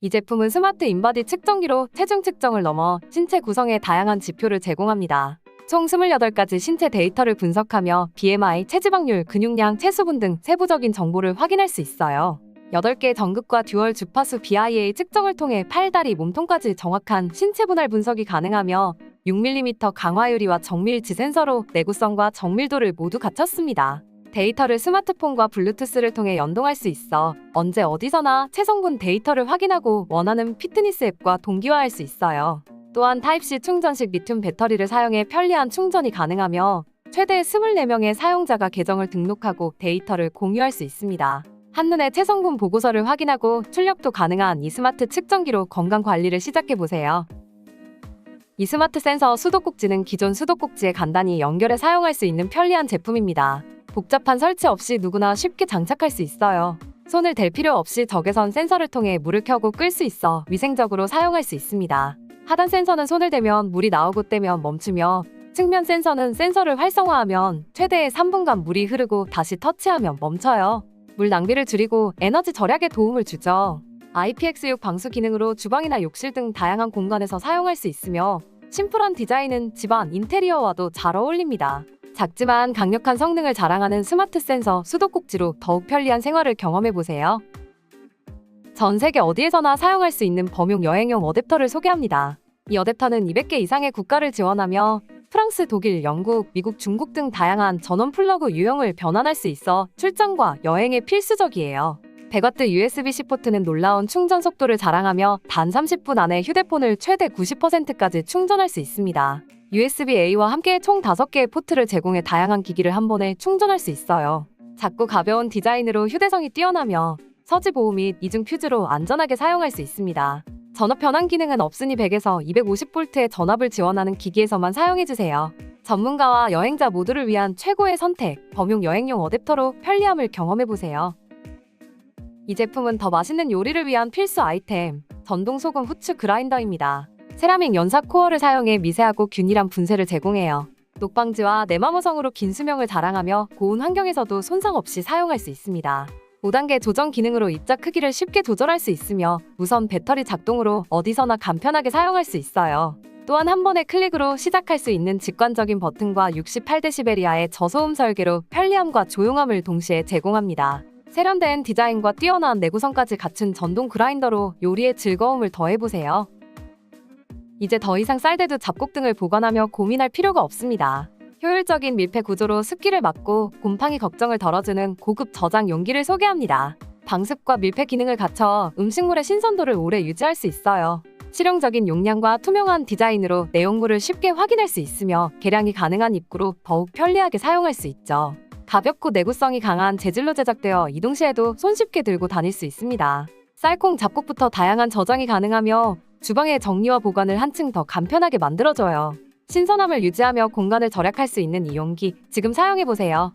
이 제품은 스마트 인바디 측정기로 체중 측정을 넘어 신체 구성의 다양한 지표를 제공합니다. 총 28가지 신체 데이터를 분석하며 BMI, 체지방률, 근육량, 체수분 등 세부적인 정보를 확인할 수 있어요. 8개 전극과 듀얼 주파수 BIA 측정을 통해 팔, 다리, 몸통까지 정확한 신체 분할 분석이 가능하며 6mm 강화 유리와 정밀지 센서로 내구성과 정밀도를 모두 갖췄습니다. 데이터를 스마트폰과 블루투스를 통해 연동할 수 있어 언제 어디서나 체성분 데이터를 확인하고 원하는 피트니스 앱과 동기화할 수 있어요. 또한 타입C 충전식 리튬 배터리를 사용해 편리한 충전이 가능하며 최대 24명의 사용자가 계정을 등록하고 데이터를 공유할 수 있습니다. 한눈에 체성분 보고서를 확인하고 출력도 가능한 이 스마트 측정기로 건강 관리를 시작해 보세요. 이 스마트 센서 수도꼭지는 기존 수도꼭지에 간단히 연결해 사용할 수 있는 편리한 제품입니다. 복잡한 설치 없이 누구나 쉽게 장착할 수 있어요. 손을 댈 필요 없이 적외선 센서를 통해 물을 켜고 끌 수 있어 위생적으로 사용할 수 있습니다. 하단 센서는 손을 대면 물이 나오고 떼면 멈추며 측면 센서는 센서를 활성화하면 최대 3분간 물이 흐르고 다시 터치하면 멈춰요. 물 낭비를 줄이고 에너지 절약에 도움을 주죠. IPX6 방수 기능으로 주방이나 욕실 등 다양한 공간에서 사용할 수 있으며 심플한 디자인은 집안 인테리어와도 잘 어울립니다. 작지만 강력한 성능을 자랑하는 스마트 센서 수도꼭지로 더욱 편리한 생활을 경험해 보세요. 전 세계 어디에서나 사용할 수 있는 범용 여행용 어댑터를 소개합니다. 이 어댑터는 200개 이상의 국가를 지원하며 프랑스, 독일, 영국, 미국, 중국 등 다양한 전원 플러그 유형을 변환할 수 있어 출장과 여행에 필수적이에요. 100W USB-C 포트는 놀라운 충전 속도를 자랑하며 단 30분 안에 휴대폰을 최대 90%까지 충전할 수 있습니다. USB-A와 함께 총 5개의 포트를 제공해 다양한 기기를 한 번에 충전할 수 있어요. 작고 가벼운 디자인으로 휴대성이 뛰어나며 서지 보호 및 이중 퓨즈로 안전하게 사용할 수 있습니다. 전압 변환 기능은 없으니 100에서 250V의 전압을 지원하는 기기에서만 사용해주세요. 전문가와 여행자 모두를 위한 최고의 선택, 범용 여행용 어댑터로 편리함을 경험해보세요. 이 제품은 더 맛있는 요리를 위한 필수 아이템, 전동 소금 후추 그라인더입니다. 세라믹 연사 코어를 사용해 미세하고 균일한 분쇄를 제공해요. 녹방지와 내마모성으로 긴 수명을 자랑하며 고온 환경에서도 손상 없이 사용할 수 있습니다. 5단계 조정 기능으로 입자 크기를 쉽게 조절할 수 있으며 무선 배터리 작동으로 어디서나 간편하게 사용할 수 있어요. 또한 한 번의 클릭으로 시작할 수 있는 직관적인 버튼과 68데시벨이하의 저소음 설계로 편리함과 조용함을 동시에 제공합니다. 세련된 디자인과 뛰어난 내구성까지 갖춘 전동 그라인더로 요리의 즐거움을 더해보세요. 이제 더 이상 쌀대도 잡곡 등을 보관하며 고민할 필요가 없습니다. 효율적인 밀폐 구조로 습기를 막고 곰팡이 걱정을 덜어주는 고급 저장 용기를 소개합니다. 방습과 밀폐 기능을 갖춰 음식물의 신선도를 오래 유지할 수 있어요. 실용적인 용량과 투명한 디자인으로 내용물을 쉽게 확인할 수 있으며 개량이 가능한 입구로 더욱 편리하게 사용할 수 있죠. 가볍고 내구성이 강한 재질로 제작되어 이동 시에도 손쉽게 들고 다닐 수 있습니다. 쌀콩 잡곡부터 다양한 저장이 가능하며 주방의 정리와 보관을 한층 더 간편하게 만들어줘요. 신선함을 유지하며 공간을 절약할 수 있는 이 용기 지금 사용해 보세요.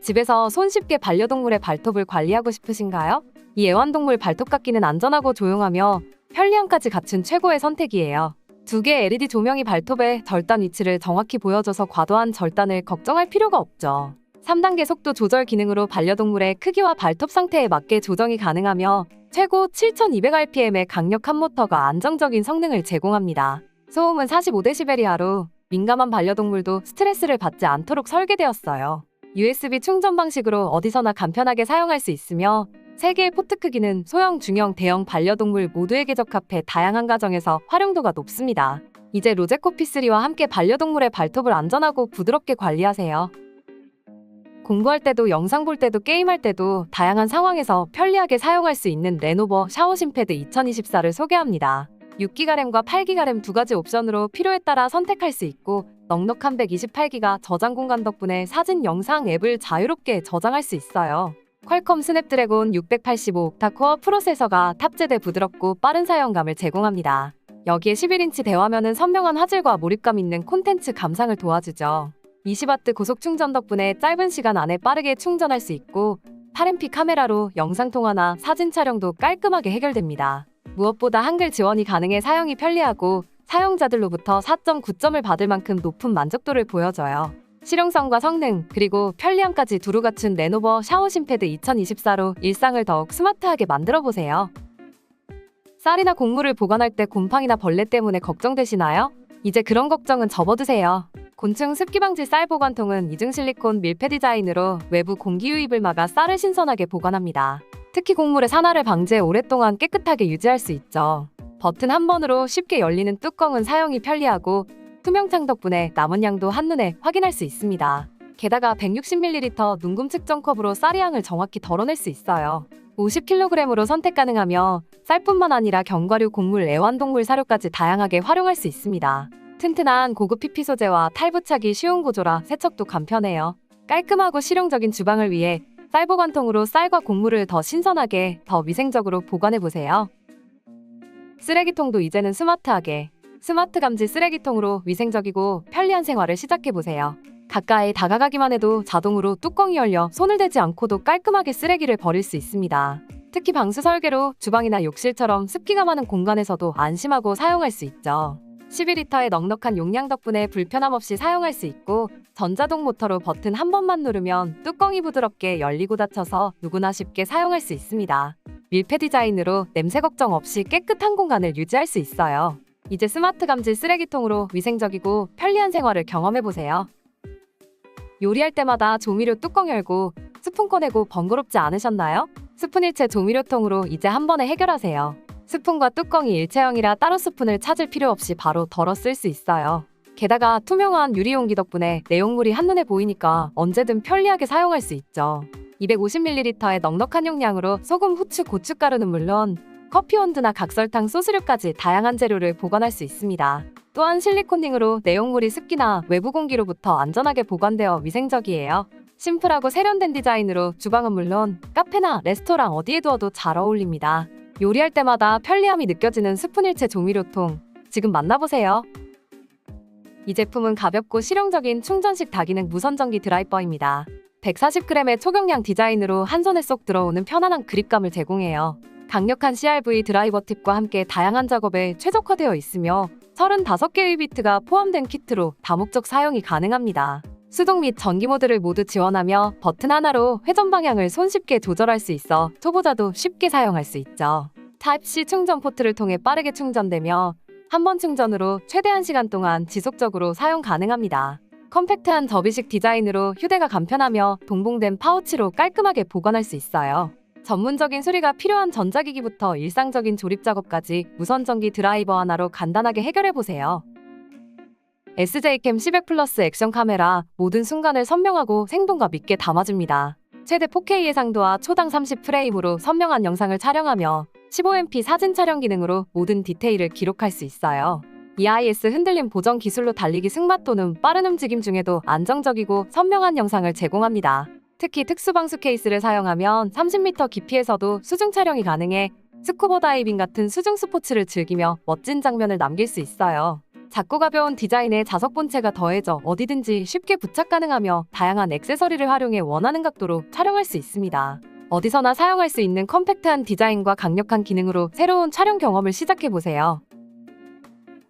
집에서 손쉽게 반려동물의 발톱을 관리하고 싶으신가요? 이 애완동물 발톱 깎기는 안전하고 조용하며 편리함까지 갖춘 최고의 선택이에요. 두 개의 LED 조명이 발톱의 절단 위치를 정확히 보여줘서 과도한 절단을 걱정할 필요가 없죠. 3단계 속도 조절 기능으로 반려동물의 크기와 발톱 상태에 맞게 조정이 가능하며 최고 7200rpm의 강력한 모터가 안정적인 성능을 제공합니다. 소음은 45dB이하로 민감한 반려동물도 스트레스를 받지 않도록 설계되었어요. USB 충전 방식으로 어디서나 간편하게 사용할 수 있으며 3개의 포트 크기는 소형, 중형, 대형 반려동물 모두에게 적합해 다양한 가정에서 활용도가 높습니다. 이제 로제코피3와 함께 반려동물의 발톱을 안전하고 부드럽게 관리하세요. 공부할 때도 영상 볼 때도 게임할 때도 다양한 상황에서 편리하게 사용할 수 있는 레노버 샤워 심패드 2024를 소개합니다. 6기가 램과 8기가 램 두 가지 옵션으로 필요에 따라 선택할 수 있고 넉넉한 128기가 저장 공간 덕분에 사진, 영상 앱을 자유롭게 저장할 수 있어요. 퀄컴 스냅드래곤 685 옥타 코어 프로세서가 탑재돼 부드럽고 빠른 사용감을 제공합니다. 여기에 11인치 대화면은 선명한 화질과 몰입감 있는 콘텐츠 감상을 도와주죠. 20W 고속 충전 덕분에 짧은 시간 안에 빠르게 충전할 수 있고 8MP 카메라로 영상 통화나 사진 촬영도 깔끔하게 해결됩니다. 무엇보다 한글 지원이 가능해 사용이 편리하고 사용자들로부터 4.9점을 받을 만큼 높은 만족도를 보여줘요. 실용성과 성능, 그리고 편리함까지 두루 갖춘 레노버 샤워 심패드 2024로 일상을 더욱 스마트하게 만들어 보세요. 쌀이나 곡물을 보관할 때 곰팡이나 벌레 때문에 걱정되시나요? 이제 그런 걱정은 접어두세요. 곤충 습기 방지 쌀 보관통은 이중 실리콘 밀폐 디자인으로 외부 공기 유입을 막아 쌀을 신선하게 보관합니다. 특히 곡물의 산화를 방지해 오랫동안 깨끗하게 유지할 수 있죠. 버튼 한 번으로 쉽게 열리는 뚜껑은 사용이 편리하고 투명창 덕분에 남은 양도 한눈에 확인할 수 있습니다. 게다가 160ml 눈금 측정 컵으로 쌀의 양을 정확히 덜어낼 수 있어요. 50kg으로 선택 가능하며 쌀뿐만 아니라 견과류, 곡물, 애완동물 사료까지 다양하게 활용할 수 있습니다. 튼튼한 고급 PP 소재와 탈부착이 쉬운 구조라 세척도 간편해요. 깔끔하고 실용적인 주방을 위해 쌀 보관통으로 쌀과 곡물을 더 신선하게, 더 위생적으로 보관해 보세요. 쓰레기통도 이제는 스마트하게 스마트 감지 쓰레기통으로 위생적이고 편리한 생활을 시작해 보세요. 가까이 다가가기만 해도 자동으로 뚜껑이 열려 손을 대지 않고도 깔끔하게 쓰레기를 버릴 수 있습니다. 특히 방수 설계로 주방이나 욕실처럼 습기가 많은 공간에서도 안심하고 사용할 수 있죠. 12리터의 넉넉한 용량 덕분에 불편함 없이 사용할 수 있고 전자동 모터로 버튼 한 번만 누르면 뚜껑이 부드럽게 열리고 닫혀서 누구나 쉽게 사용할 수 있습니다. 밀폐 디자인으로 냄새 걱정 없이 깨끗한 공간을 유지할 수 있어요. 이제 스마트 감지 쓰레기통으로 위생적이고 편리한 생활을 경험해 보세요. 요리할 때마다 조미료 뚜껑 열고 스푼 꺼내고 번거롭지 않으셨나요? 스푼 일체 조미료통으로 이제 한 번에 해결하세요. 스푼과 뚜껑이 일체형이라 따로 스푼을 찾을 필요 없이 바로 덜어 쓸 수 있어요. 게다가 투명한 유리 용기 덕분에 내용물이 한눈에 보이니까 언제든 편리하게 사용할 수 있죠. 250ml의 넉넉한 용량으로 소금, 후추, 고춧가루는 물론 커피 원두나 각설탕, 소스류까지 다양한 재료를 보관할 수 있습니다. 또한 실리코닝으로 내용물이 습기나 외부 공기로부터 안전하게 보관되어 위생적이에요. 심플하고 세련된 디자인으로 주방은 물론 카페나 레스토랑 어디에 두어도 잘 어울립니다. 요리할 때마다 편리함이 느껴지는 스푼일체 조미료통 지금 만나보세요. 이 제품은 가볍고 실용적인 충전식 다기능 무선전기 드라이버입니다. 140g의 초경량 디자인으로 한 손에 쏙 들어오는 편안한 그립감을 제공해요. 강력한 CRV 드라이버 팁과 함께 다양한 작업에 최적화되어 있으며 35개의 비트가 포함된 키트로 다목적 사용이 가능합니다. 수동 및 전기 모드를 모두 지원하며 버튼 하나로 회전 방향을 손쉽게 조절할 수 있어 초보자도 쉽게 사용할 수 있죠. 타입C 충전 포트를 통해 빠르게 충전되며 한 번 충전으로 최대 1시간 동안 지속적으로 사용 가능합니다. 컴팩트한 접이식 디자인으로 휴대가 간편하며 동봉된 파우치로 깔끔하게 보관할 수 있어요. 전문적인 수리가 필요한 전자기기부터 일상적인 조립 작업까지 무선전기 드라이버 하나로 간단하게 해결해 보세요. SJ캠 10백 플러스 액션 카메라 모든 순간을 선명하고 생동감 있게 담아줍니다. 최대 4K 예상도와 초당 30프레임으로 선명한 영상을 촬영하며 15MP 사진 촬영 기능으로 모든 디테일을 기록할 수 있어요. EIS 흔들림 보정 기술로 달리기 승마 또는 빠른 움직임 중에도 안정적이고 선명한 영상을 제공합니다. 특히 특수방수 케이스를 사용하면 30m 깊이에서도 수중 촬영이 가능해 스쿠버 다이빙 같은 수중 스포츠를 즐기며 멋진 장면을 남길 수 있어요. 작고 가벼운 디자인에 자석 본체가 더해져 어디든지 쉽게 부착 가능하며 다양한 액세서리를 활용해 원하는 각도로 촬영할 수 있습니다. 어디서나 사용할 수 있는 컴팩트한 디자인과 강력한 기능으로 새로운 촬영 경험을 시작해 보세요.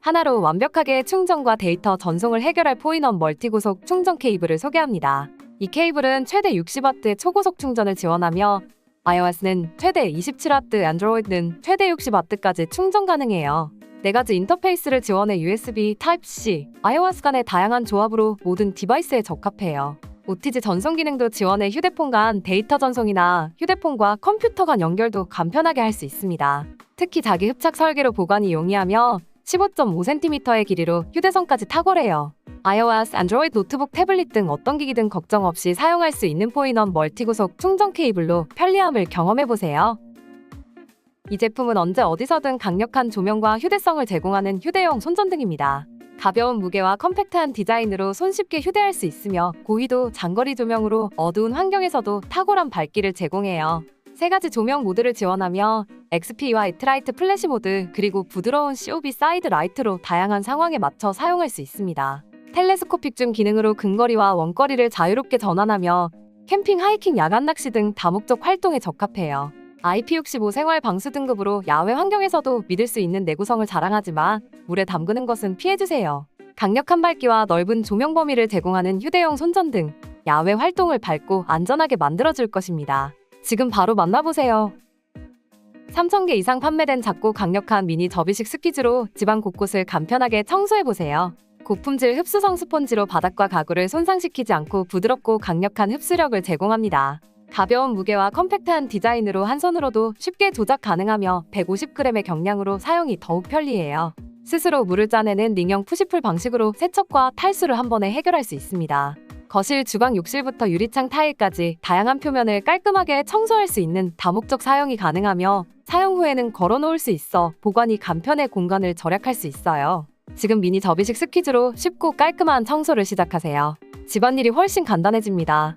하나로 완벽하게 충전과 데이터 전송을 해결할 포인원 멀티고속 충전 케이블을 소개합니다. 이 케이블은 최대 60W의 초고속 충전을 지원하며 iOS는 최대 27W, 안드로이드는 최대 60W까지 충전 가능해요. 네 가지 인터페이스를 지원해 USB, Type-C, iOS 간의 다양한 조합으로 모든 디바이스에 적합해요. OTG 전송 기능도 지원해 휴대폰 간 데이터 전송이나 휴대폰과 컴퓨터 간 연결도 간편하게 할 수 있습니다. 특히 자기 흡착 설계로 보관이 용이하며 15.5cm의 길이로 휴대성까지 탁월해요. iOS, 안드로이드, 노트북, 태블릿 등 어떤 기기든 걱정 없이 사용할 수 있는 포인원 멀티구속 충전 케이블로 편리함을 경험해보세요. 이 제품은 언제 어디서든 강력한 조명과 휴대성을 제공하는 휴대용 손전등입니다. 가벼운 무게와 컴팩트한 디자인으로 손쉽게 휴대할 수 있으며 고위도 장거리 조명으로 어두운 환경에서도 탁월한 밝기를 제공해요. 세 가지 조명 모드를 지원하며 XP와 이트라이트 플래시 모드 그리고 부드러운 COB 사이드 라이트로 다양한 상황에 맞춰 사용할 수 있습니다. 텔레스코픽 줌 기능으로 근거리와 원거리를 자유롭게 전환하며 캠핑, 하이킹, 야간 낚시 등 다목적 활동에 적합해요. IP65 생활 방수 등급으로 야외 환경에서도 믿을 수 있는 내구성을 자랑하지만 물에 담그는 것은 피해주세요. 강력한 밝기와 넓은 조명 범위를 제공하는 휴대용 손전 등, 야외 활동을 밝고 안전하게 만들어줄 것입니다. 지금 바로 만나보세요. 3,000개 이상 판매된 작고 강력한 미니 접이식 스키즈로 집안 곳곳을 간편하게 청소해보세요. 고품질 흡수성 스펀지로 바닥과 가구를 손상시키지 않고 부드럽고 강력한 흡수력을 제공합니다. 가벼운 무게와 컴팩트한 디자인으로 한 손으로도 쉽게 조작 가능하며 150g의 경량으로 사용이 더욱 편리해요. 스스로 물을 짜내는 링형 푸시풀 방식으로 세척과 탈수를 한 번에 해결할 수 있습니다. 거실, 주방, 욕실부터 유리창 타일까지 다양한 표면을 깔끔하게 청소할 수 있는 다목적 사용이 가능하며 사용 후에는 걸어놓을 수 있어 보관이 간편해 공간을 절약할 수 있어요. 지금 미니 접이식 스키즈로 쉽고 깔끔한 청소를 시작하세요. 집안일이 훨씬 간단해집니다.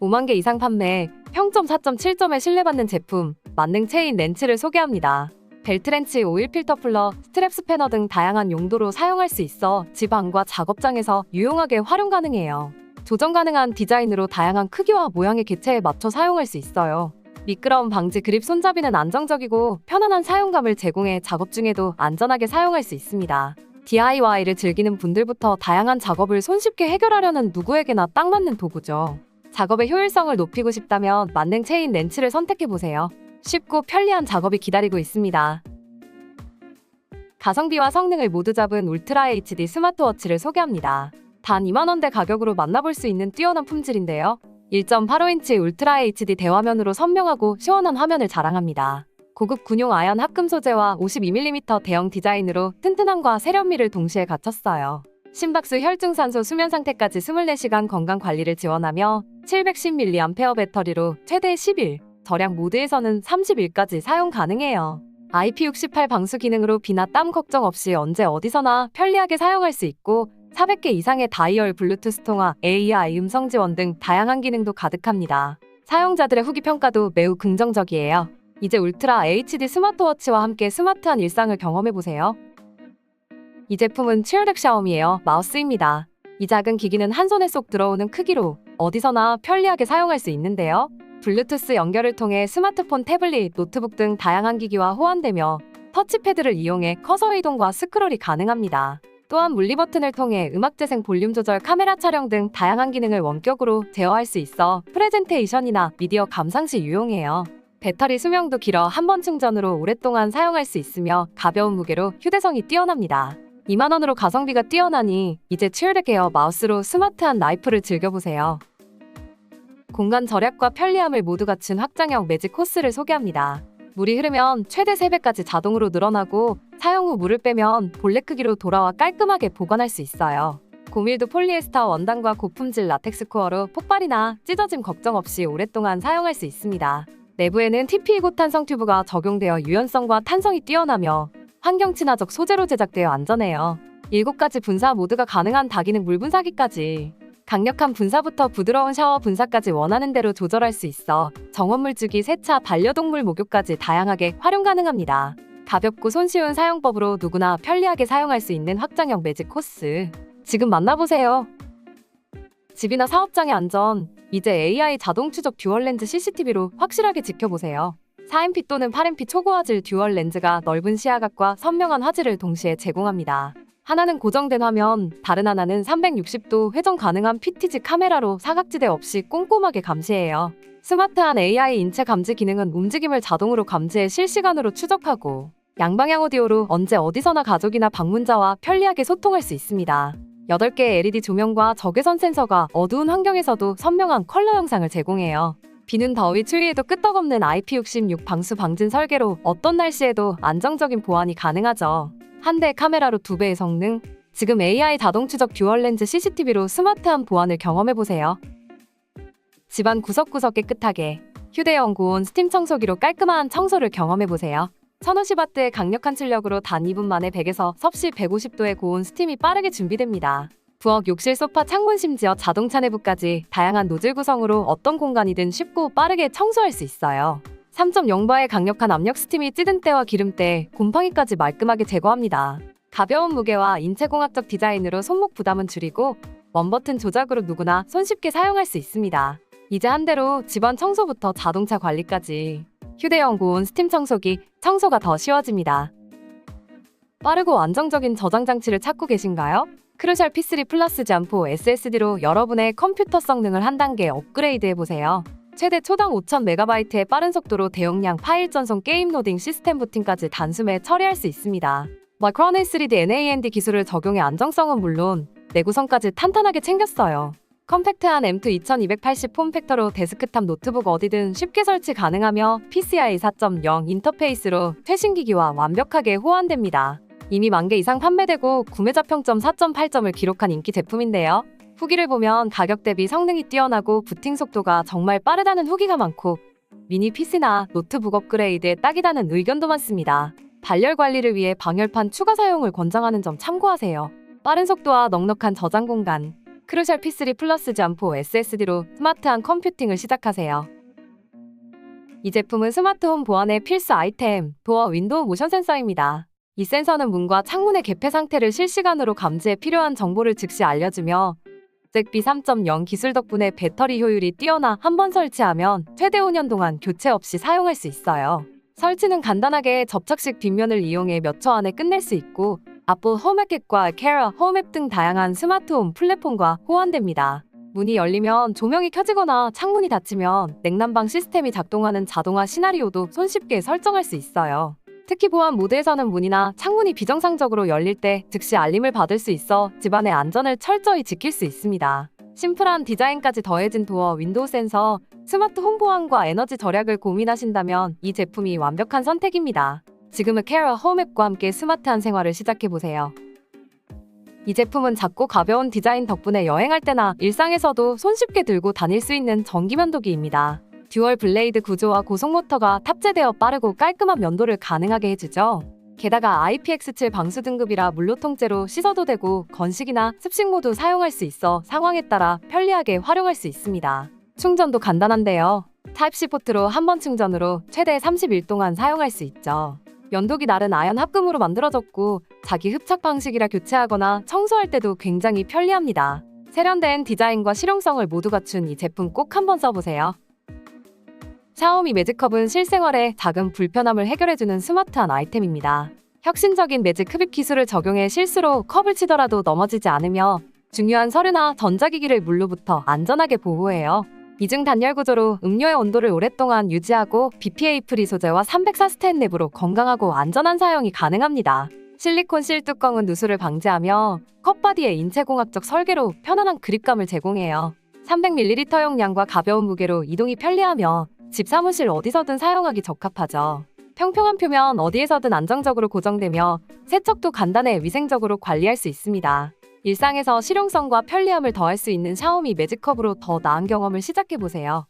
5만 개 이상 판매, 평점 4.7점에 신뢰받는 제품, 만능 체인 렌치를 소개합니다. 벨트렌치, 오일 필터 풀러, 스트랩 스패너 등 다양한 용도로 사용할 수 있어 집 안과 작업장에서 유용하게 활용 가능해요. 조정 가능한 디자인으로 다양한 크기와 모양의 개체에 맞춰 사용할 수 있어요. 미끄러움 방지 그립 손잡이는 안정적이고 편안한 사용감을 제공해 작업 중에도 안전하게 사용할 수 있습니다. DIY를 즐기는 분들부터 다양한 작업을 손쉽게 해결하려는 누구에게나 딱 맞는 도구죠. 작업의 효율성을 높이고 싶다면 만능 체인 렌치를 선택해보세요. 쉽고 편리한 작업이 기다리고 있습니다. 가성비와 성능을 모두 잡은 울트라 HD 스마트워치를 소개합니다. 단 2만원대 가격으로 만나볼 수 있는 뛰어난 품질인데요. 1.85인치 울트라 HD 대화면으로 선명하고 시원한 화면을 자랑합니다. 고급 군용 아연 합금 소재와 52mm 대형 디자인으로 튼튼함과 세련미를 동시에 갖췄어요. 심박수 혈중산소 수면 상태까지 24시간 건강 관리를 지원하며 710mAh 배터리로 최대 10일, 절약 모드에서는 30일까지 사용 가능해요. IP68 방수 기능으로 비나 땀 걱정 없이 언제 어디서나 편리하게 사용할 수 있고 400개 이상의 다이얼 블루투스 통화, AI 음성 지원 등 다양한 기능도 가득합니다. 사용자들의 후기 평가도 매우 긍정적이에요. 이제 울트라 HD 스마트워치와 함께 스마트한 일상을 경험해보세요. 이 제품은 치얼렉 샤오미에어 마우스입니다. 이 작은 기기는 한 손에 쏙 들어오는 크기로 어디서나 편리하게 사용할 수 있는데요. 블루투스 연결을 통해 스마트폰, 태블릿, 노트북 등 다양한 기기와 호환되며 터치패드를 이용해 커서 이동과 스크롤이 가능합니다. 또한 물리 버튼을 통해 음악 재생 볼륨 조절, 카메라 촬영 등 다양한 기능을 원격으로 제어할 수 있어 프레젠테이션이나 미디어 감상 시 유용해요. 배터리 수명도 길어 한 번 충전으로 오랫동안 사용할 수 있으며 가벼운 무게로 휴대성이 뛰어납니다. 2만원으로 가성비가 뛰어나니 이제 치얼렉 에어 마우스로 스마트한 라이프를 즐겨보세요. 공간 절약과 편리함을 모두 갖춘 확장형 매직 코스를 소개합니다. 물이 흐르면 최대 3배까지 자동으로 늘어나고 사용 후 물을 빼면 본래 크기로 돌아와 깔끔하게 보관할 수 있어요. 고밀도 폴리에스터 원단과 고품질 라텍스 코어로 폭발이나 찢어짐 걱정 없이 오랫동안 사용할 수 있습니다. 내부에는 TPE 고탄성 튜브가 적용되어 유연성과 탄성이 뛰어나며 환경 친화적 소재로 제작되어 안전해요. 7가지 분사 모드가 가능한 다기능 물 분사기까지 강력한 분사부터 부드러운 샤워 분사까지 원하는 대로 조절할 수 있어 정원물 주기, 세차, 반려동물 목욕까지 다양하게 활용 가능합니다. 가볍고 손쉬운 사용법으로 누구나 편리하게 사용할 수 있는 확장형 매직 코스. 지금 만나보세요. 집이나 사업장의 안전, 이제 AI 자동 추적 듀얼 렌즈 CCTV로 확실하게 지켜보세요. 4MP 또는 8MP 초고화질 듀얼 렌즈가 넓은 시야각과 선명한 화질을 동시에 제공합니다. 하나는 고정된 화면, 다른 하나는 360도 회전 가능한 PTZ 카메라로 사각지대 없이 꼼꼼하게 감시해요. 스마트한 AI 인체 감지 기능은 움직임을 자동으로 감지해 실시간으로 추적하고 양방향 오디오로 언제 어디서나 가족이나 방문자와 편리하게 소통할 수 있습니다. 8개의 LED 조명과 적외선 센서가 어두운 환경에서도 선명한 컬러 영상을 제공해요. 비는 더위 추위에도 끄떡없는 IP66 방수 방진 설계로 어떤 날씨에도 안정적인 보안이 가능하죠. 한 대 카메라로 두 배의 성능. 지금 AI 자동 추적 듀얼 렌즈 CCTV로 스마트한 보안을 경험해 보세요. 집안 구석구석 깨끗하게 휴대용 고온 스팀 청소기로 깔끔한 청소를 경험해 보세요. 1050W의 강력한 출력으로 단 2분 만에 100에서 섭씨 150도의 고온 스팀이 빠르게 준비됩니다. 부엌, 욕실, 소파, 창문 심지어 자동차 내부까지 다양한 노즐 구성으로 어떤 공간이든 쉽고 빠르게 청소할 수 있어요. 3.0바의 강력한 압력 스팀이 찌든 때와 기름때, 곰팡이까지 말끔하게 제거합니다. 가벼운 무게와 인체공학적 디자인으로 손목 부담은 줄이고 원버튼 조작으로 누구나 손쉽게 사용할 수 있습니다. 이제 한 대로 집안 청소부터 자동차 관리까지 휴대용 고온 스팀 청소기 청소가 더 쉬워집니다. 빠르고 안정적인 저장 장치를 찾고 계신가요? 크루셜 P3 플러스 잠포 SSD로 여러분의 컴퓨터 성능을 한 단계 업그레이드 해보세요. 최대 초당 5,000MB의 빠른 속도로 대용량 파일 전송 게임 로딩 시스템 부팅까지 단숨에 처리할 수 있습니다. 마크로네 3D NAND 기술을 적용해 안정성은 물론 내구성까지 탄탄하게 챙겼어요. 컴팩트한 M2 2280 폼팩터로 데스크탑 노트북 어디든 쉽게 설치 가능하며 PCI 4.0 인터페이스로 최신 기기와 완벽하게 호환됩니다. 이미 만 개 이상 판매되고 구매자 평점 4.8점을 기록한 인기 제품인데요. 후기를 보면 가격 대비 성능이 뛰어나고 부팅 속도가 정말 빠르다는 후기가 많고 미니 PC나 노트북 업그레이드에 딱이다는 의견도 많습니다. 발열 관리를 위해 방열판 추가 사용을 권장하는 점 참고하세요. 빠른 속도와 넉넉한 저장 공간, 크루셜 P3 플러스 잠포 SSD로 스마트한 컴퓨팅을 시작하세요. 이 제품은 스마트홈 보안의 필수 아이템, 도어 윈도우 모션 센서입니다. 이 센서는 문과 창문의 개폐 상태를 실시간으로 감지해 필요한 정보를 즉시 알려주며 잭비 3.0 기술 덕분에 배터리 효율이 뛰어나 한 번 설치하면 최대 5년 동안 교체 없이 사용할 수 있어요. 설치는 간단하게 접착식 뒷면을 이용해 몇 초 안에 끝낼 수 있고 애플 홈앱과 캐러 홈앱 등 다양한 스마트홈 플랫폼과 호환됩니다. 문이 열리면 조명이 켜지거나 창문이 닫히면 냉난방 시스템이 작동하는 자동화 시나리오도 손쉽게 설정할 수 있어요. 특히 보안 모드에서는 문이나 창문이 비정상적으로 열릴 때 즉시 알림을 받을 수 있어 집안의 안전을 철저히 지킬 수 있습니다. 심플한 디자인까지 더해진 도어 윈도우 센서, 스마트 홈 보안과 에너지 절약을 고민하신다면 이 제품이 완벽한 선택입니다. 지금은 캐러 홈앱과 함께 스마트한 생활을 시작해보세요. 이 제품은 작고 가벼운 디자인 덕분에 여행할 때나 일상에서도 손쉽게 들고 다닐 수 있는 전기 면도기입니다. 듀얼 블레이드 구조와 고속 모터가 탑재되어 빠르고 깔끔한 면도를 가능하게 해주죠. 게다가 IPX7 방수 등급이라 물로 통째로 씻어도 되고 건식이나 습식 모두 사용할 수 있어 상황에 따라 편리하게 활용할 수 있습니다. 충전도 간단한데요. 타입C 포트로 한 번 충전으로 최대 30일 동안 사용할 수 있죠. 면도기 날은 아연 합금으로 만들어졌고 자기 흡착 방식이라 교체하거나 청소할 때도 굉장히 편리합니다. 세련된 디자인과 실용성을 모두 갖춘 이 제품 꼭 한번 써보세요. 샤오미 매직컵은 실생활의 작은 불편함을 해결해주는 스마트한 아이템입니다. 혁신적인 매직 흡입 기술을 적용해 실수로 컵을 치더라도 넘어지지 않으며 중요한 서류나 전자기기를 물로부터 안전하게 보호해요. 이중 단열 구조로 음료의 온도를 오랫동안 유지하고 BPA 프리 소재와 304 스텐 랩으로 건강하고 안전한 사용이 가능합니다. 실리콘 실 뚜껑은 누수를 방지하며 컵바디의 인체공학적 설계로 편안한 그립감을 제공해요. 300ml 용량과 가벼운 무게로 이동이 편리하며 집 사무실 어디서든 사용하기 적합하죠. 평평한 표면 어디에서든 안정적으로 고정되며 세척도 간단해 위생적으로 관리할 수 있습니다. 일상에서 실용성과 편리함을 더할 수 있는 샤오미 매직컵으로 더 나은 경험을 시작해보세요.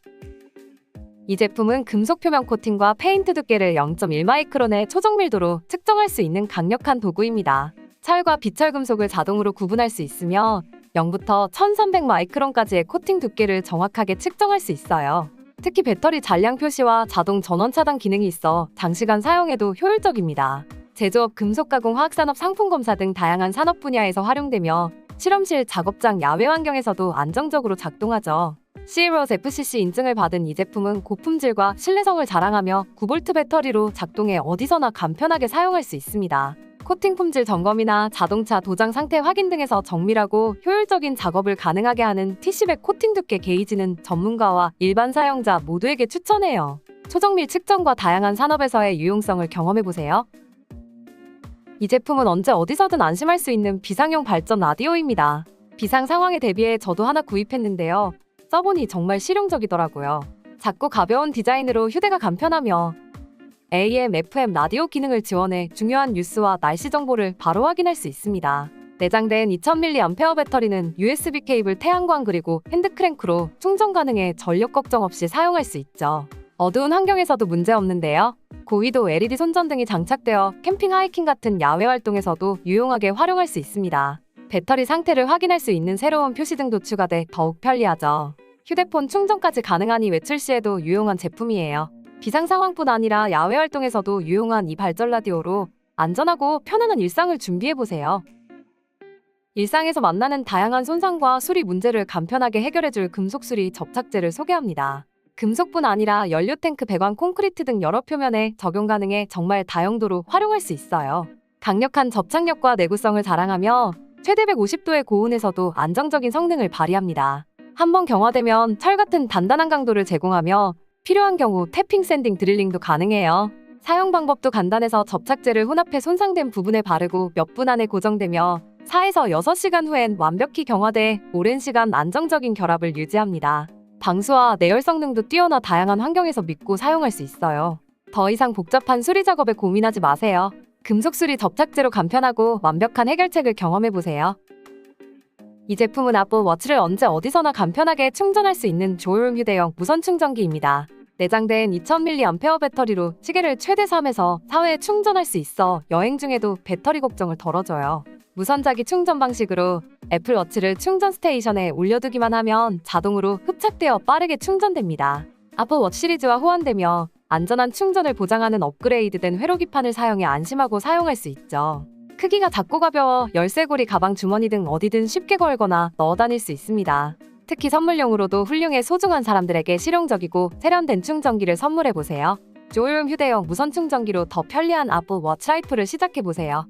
이 제품은 금속 표면 코팅과 페인트 두께를 0.1마이크론의 초정 밀도로 측정할 수 있는 강력한 도구입니다. 철과 비철 금속을 자동으로 구분할 수 있으며 0부터 1300마이크론까지의 코팅 두께를 정확하게 측정할 수 있어요. 특히 배터리 잔량 표시와 자동 전원 차단 기능이 있어 장시간 사용해도 효율적입니다. 제조업, 금속가공, 화학산업, 상품검사 등 다양한 산업 분야에서 활용되며 실험실, 작업장, 야외 환경에서도 안정적으로 작동하죠. CEROS FCC 인증을 받은 이 제품은 고품질과 신뢰성을 자랑하며 9V 배터리로 작동해 어디서나 간편하게 사용할 수 있습니다. 코팅 품질 점검이나 자동차 도장 상태 확인 등에서 정밀하고 효율적인 작업을 가능하게 하는 TC백 코팅 두께 게이지는 전문가와 일반 사용자 모두에게 추천해요. 초정밀 측정과 다양한 산업에서의 유용성을 경험해보세요. 이 제품은 언제 어디서든 안심할 수 있는 비상용 발전 라디오입니다. 비상 상황에 대비해 저도 하나 구입했는데요. 써보니 정말 실용적이더라고요. 작고 가벼운 디자인으로 휴대가 간편하며 AM, FM 라디오 기능을 지원해 중요한 뉴스와 날씨 정보를 바로 확인할 수 있습니다. 내장된 2000mAh 배터리는 USB 케이블 태양광 그리고 핸드크랭크로 충전 가능해 전력 걱정 없이 사용할 수 있죠. 어두운 환경에서도 문제 없는데요. 고위도 LED 손전등이 장착되어 캠핑 하이킹 같은 야외 활동에서도 유용하게 활용할 수 있습니다. 배터리 상태를 확인할 수 있는 새로운 표시등도 추가돼 더욱 편리하죠. 휴대폰 충전까지 가능하니 외출 시에도 유용한 제품이에요. 비상 상황뿐 아니라 야외 활동에서도 유용한 이 발전 라디오로 안전하고 편안한 일상을 준비해 보세요. 일상에서 만나는 다양한 손상과 수리 문제를 간편하게 해결해줄 금속 수리 접착제를 소개합니다. 금속뿐 아니라 연료 탱크, 배관, 콘크리트 등 여러 표면에 적용 가능해 정말 다용도로 활용할 수 있어요. 강력한 접착력과 내구성을 자랑하며 최대 150도의 고온에서도 안정적인 성능을 발휘합니다. 한번 경화되면 철 같은 단단한 강도를 제공하며 필요한 경우 태핑 샌딩 드릴링도 가능해요. 사용 방법도 간단해서 접착제를 혼합해 손상된 부분에 바르고 몇 분 안에 고정되며 4에서 6시간 후엔 완벽히 경화돼 오랜 시간 안정적인 결합을 유지합니다. 방수와 내열 성능도 뛰어나 다양한 환경에서 믿고 사용할 수 있어요. 더 이상 복잡한 수리 작업에 고민하지 마세요. 금속 수리 접착제로 간편하고 완벽한 해결책을 경험해 보세요. 이 제품은 아보 워치를 언제 어디서나 간편하게 충전할 수 있는 조용 휴대용 무선 충전기입니다. 내장된 2000mAh 배터리로 시계를 최대 3에서 4회 충전할 수 있어 여행 중에도 배터리 걱정을 덜어줘요. 무선자기 충전 방식으로 애플 워치를 충전 스테이션에 올려두기만 하면 자동으로 흡착되어 빠르게 충전됩니다. 아프 워치 시리즈와 호환되며 안전한 충전을 보장하는 업그레이드된 회로기판을 사용해 안심하고 사용할 수 있죠. 크기가 작고 가벼워 열쇠고리 가방 주머니 등 어디든 쉽게 걸거나 넣어 다닐 수 있습니다. 특히 선물용으로도 훌륭해 소중한 사람들에게 실용적이고 세련된 충전기를 선물해 보세요. 조용 휴대용 무선 충전기로 더 편리한 아프 워치 라이프를 시작해 보세요.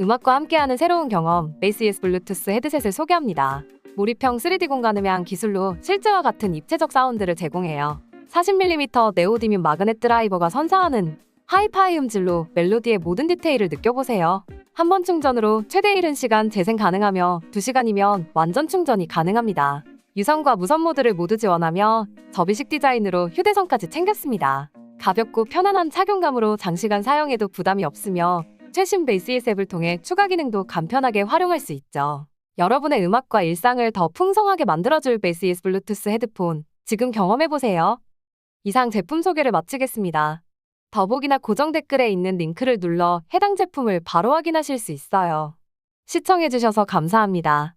음악과 함께하는 새로운 경험, 베이스ES 블루투스 헤드셋을 소개합니다. 몰입형 3D 공간 음향 기술로 실제와 같은 입체적 사운드를 제공해요. 40mm 네오디뮴 마그넷 드라이버가 선사하는 하이파이 음질로 멜로디의 모든 디테일을 느껴보세요. 한 번 충전으로 최대 70시간 재생 가능하며 2시간이면 완전 충전이 가능합니다. 유선과 무선 모드를 모두 지원하며 접이식 디자인으로 휴대성까지 챙겼습니다. 가볍고 편안한 착용감으로 장시간 사용해도 부담이 없으며 최신 베이스ES 앱을 통해 추가 기능도 간편하게 활용할 수 있죠. 여러분의 음악과 일상을 더 풍성하게 만들어줄 베이스ES 블루투스 헤드폰 지금 경험해보세요. 이상 제품 소개를 마치겠습니다. 더보기나 고정 댓글에 있는 링크를 눌러 해당 제품을 바로 확인하실 수 있어요. 시청해주셔서 감사합니다.